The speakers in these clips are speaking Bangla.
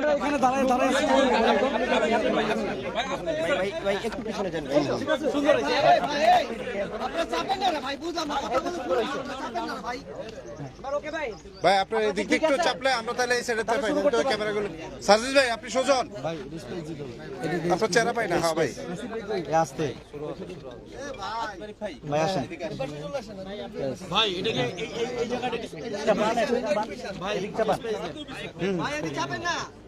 এখানে দাঁড়ায় দাঁড়ায়। ভাই আপনার এদিক দিয়ে একটু চাপলে আমরা তাহলে এই সাইডে পাই না তো ক্যামেরাগুলো সাজিদ ভাই আপনি সোজন। আপনার চেহারা পাই না হ্যাঁ ভাই। আসতে। ভাই আসেন। ভাই এটাকে এই জায়গাটা ভাই এদিকটা বান এখানে ডাক এখানে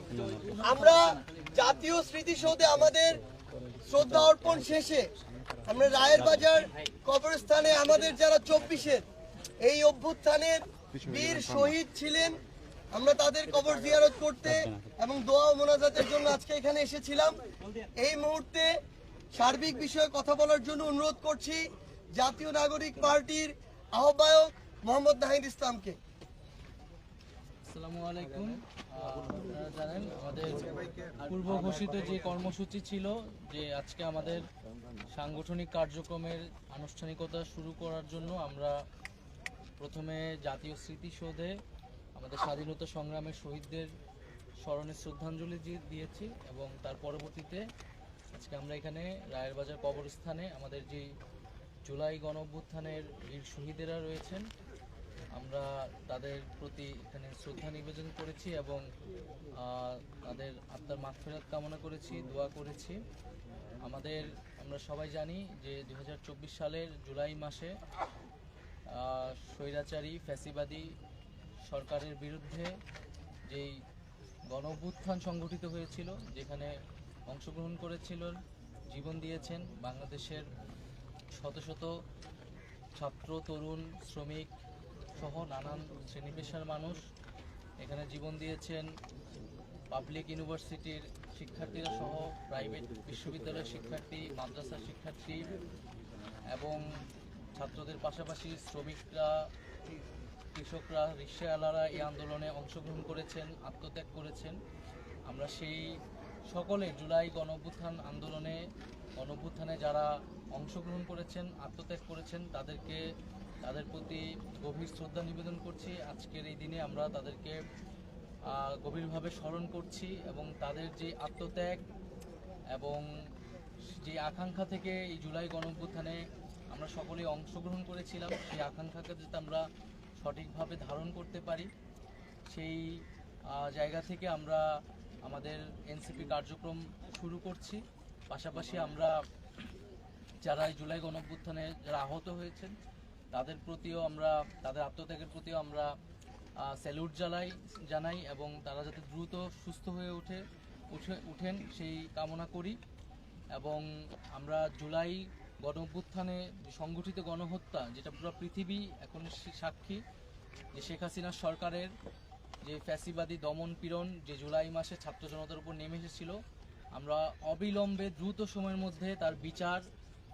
আমরা জাতীয় স্মৃতিসৌধে আমাদের শ্রদ্ধা অর্পণ শেষে আমরা রায়ের বাজার কবরস্থানে আমাদের যারা চব্বিশের এই অভ্যুত্থানের বীর শহীদ ছিলেন, আমরা তাদের কবর জিয়ারত করতে এবং দোয়া ও মোনাজাতের জন্য আজকে এখানে এসেছিলাম। এই মুহূর্তে সার্বিক বিষয়ে কথা বলার জন্য অনুরোধ করছি জাতীয় নাগরিক পার্টির আহ্বায়ক মোহাম্মদ নাহিদ ইসলামকে। আসসালামু আলাইকুম। আপনারা জানেন, আমাদের পূর্ব ঘোষিত যে কর্মসূচি ছিল, যে আজকে আমাদের সাংগঠনিক কার্যক্রমের আনুষ্ঠানিকতা শুরু করার জন্য আমরা প্রথমে জাতীয় স্মৃতিসৌধে আমাদের স্বাধীনতা সংগ্রামের শহীদদের স্মরণে শ্রদ্ধাঞ্জলি দিয়েছি এবং তার পরবর্তীতে আজকে আমরা এখানে রায়ের বাজার কবরস্থানে আমাদের যে জুলাই গণ অভ্যুত্থানের বীর শহীদেরা রয়েছেন আমরা তাদের প্রতি এখানে শ্রদ্ধা নিবেদন করেছি এবং তাদের আত্মার মাগফিরাত কামনা করেছি, দোয়া করেছি। আমাদের, আমরা সবাই জানি যে দু হাজার চব্বিশ সালের জুলাই মাসে স্বৈরাচারী, ফ্যাসিবাদী সরকারের বিরুদ্ধে যেই গণ অভ্যুত্থান সংগঠিত হয়েছিল, যেখানে অংশগ্রহণ করেছিল, জীবন দিয়েছেন বাংলাদেশের শত শত ছাত্র, তরুণ, শ্রমিক সহ নানান শ্রেণি পেশার মানুষ এখানে জীবন দিয়েছেন। পাবলিক ইউনিভার্সিটির শিক্ষার্থীরা সহ প্রাইভেট বিশ্ববিদ্যালয়ের শিক্ষার্থী, মাদ্রাসার শিক্ষার্থী এবং ছাত্রদের পাশাপাশি শ্রমিকরা, কৃষকরা, রিক্সাওয়ালারা এই আন্দোলনে অংশগ্রহণ করেছেন, আত্মত্যাগ করেছেন। আমরা সেই সকলে জুলাই গণঅভ্যুত্থান আন্দোলনে গণঅভ্যুত্থানে যারা অংশগ্রহণ করেছেন, আত্মত্যাগ করেছেন, তাদেরকে তাদের প্রতি গভীর শ্রদ্ধা নিবেদন করছি। আজকের এই দিনে আমরা তাদেরকে গভীরভাবে স্মরণ করছি এবং তাদের যে আত্মত্যাগ এবং যে আকাঙ্ক্ষা থেকে এই জুলাই গণঅভ্যুত্থানে আমরা সকলেই অংশগ্রহণ করেছিলাম, সেই আকাঙ্ক্ষাকে যাতে আমরা সঠিকভাবে ধারণ করতে পারি। সেই জায়গা থেকে আমরা আমাদের এনসিপি কার্যক্রম শুরু করছি। পাশাপাশি আমরা যারা এই জুলাই গণঅভ্যুত্থানে যারা আহত হয়েছেন তাদের প্রতিও আমরা, তাদের আত্মত্যাগের প্রতিও আমরা স্যালুট জানাই জানাই এবং তারা যাতে দ্রুত সুস্থ হয়ে ওঠে উঠে, উঠেন সেই কামনা করি এবং আমরা জুলাই গণ অভ্যুত্থানে সংগঠিত গণহত্যা, যেটা পুরো পৃথিবী এখন সাক্ষী, যে শেখ হাসিনা সরকারের যে ফ্যাসিবাদী দমন পীড়ন যে জুলাই মাসে ছাত্র জনতার উপর নেমে এসেছিল, আমরা অবিলম্বে দ্রুত সময়ের মধ্যে তার বিচার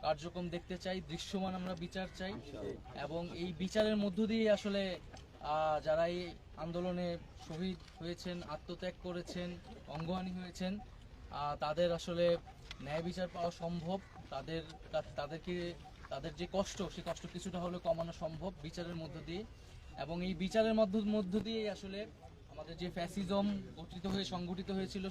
কার্যক্রম দেখতে চাই দৃশ্যমান আমরা বিচার চাই এবং এই বিচারের মধ্য দিয়ে আসলে যারা এই আন্দোলনে শহীদ হয়েছেন আত্মত্যাগ করেছেন অঙ্গহানি হয়েছেন তাদের আসলে ন্যায় বিচার পাওয়া সম্ভব। তাদের তাদেরকে তাদের যে কষ্ট সেই কষ্ট কিছুটা হলেও কমানো সম্ভব বিচারের মধ্য দিয়ে। এবং এই বিচারের মধ্য মধ্য দিয়ে আসলে আমাদের যে ফ্যাসিজম গঠিত হয়ে সংগঠিত হয়েছিল